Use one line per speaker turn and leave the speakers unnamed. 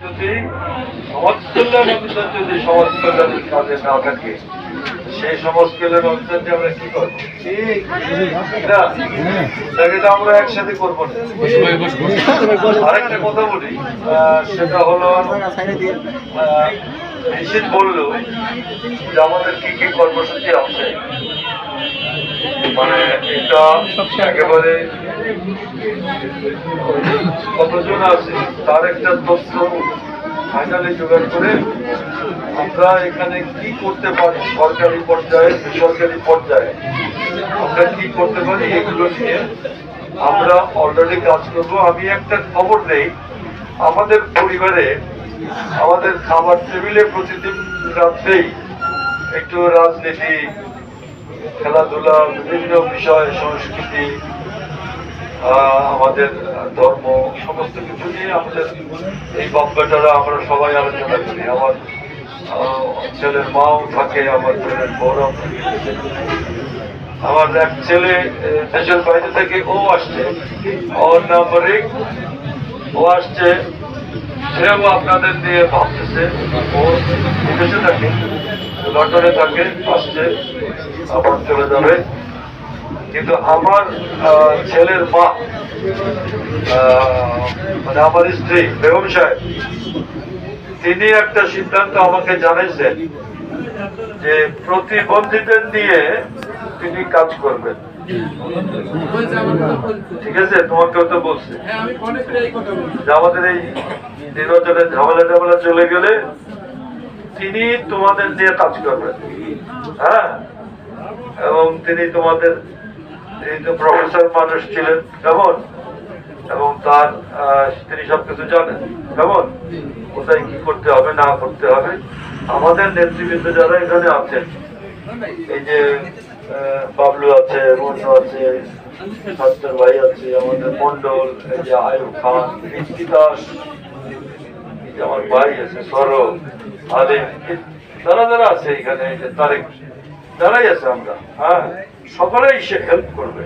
যদি সমাজ কল্যাণ যদি সমাজ কল্যাণের কাজে না সেই সমাজ কল্যাণ যে আমরা কি করব? তাহলে আমরা একসাথে করব আরেকটা কথা বলি সেটা হলো নিশ্চিত বলল যে আমাদের কি কি কর্মসূচি আছে মানে একেবারে কতজন আছে, তার একটা তথ্য ফাইনালি জোগাড় করে আমরা এখানে কি করতে পারি সরকারি পর্যায়ে, বেসরকারি পর্যায়ে? আমরা কি করতে পারি এগুলো নিয়ে? আমরা অলরেডি কাজ করব। আমি একটা খবর নেই। আমাদের পরিবারে, আমাদের খাবার টেবিলে প্রতিদিন রাত্রেই একটু রাজনীতি খেলাধুলা বিভিন্ন বিষয়, সংস্কৃতি আমাদের ধর্ম, সমস্ত কিছু নিয়ে আমাদের এই বাপ্পাটারা আমরা সবাই আলোচনা করি। আমার ছেলের মাও থাকে, আমার ছেলের থাকে। আমার এক ছেলে দেশের বাইরে থেকে ও আসছে। ওর নাম ও আসছে, সেও আপনাদের নিয়ে ভাবতেছে। ও বিদেশে থাকে। লন্ডনে থাকে, আসছে, আবার চলে যাবে। কিন্তু আমার ছেলের মা মানে আমার স্ত্রী, বেগম সাহেব, তিনি একটা সিদ্ধান্ত আমাকে জানাইছেন যে প্রতিবন্ধীদের নিয়ে তিনি কাজ করবেন। ঠিক আছে? তোমাকেও তো বলছে। আমাদের এই নির্বাচনের ঝামেলা টামেলা চলে গেলে তিনি তোমাদের দিয়ে কাজ করবেন। হ্যাঁ? এবং তিনি তোমাদের তো প্রফেসর মানুষ ছিলেন, কেমন? এবং তার তিনি সবকিছু জানেন, কেমন? কোথায় কি করতে হবে, না করতে হবে? আমাদের নেতৃবৃন্দ যারা এখানে আছেন, এই যে বাবলু আছে মন্ডু আছে শাস্ত্র ভাই আছে, আমাদের মন্ডল, এই যে আয়ু খান দাস আমার ভাই আছে, সৌরভ আলিম যারা যারা আছে এখানে যারাই আছে আমরা হ্যাঁ সকলেই সে হেল্প করবে।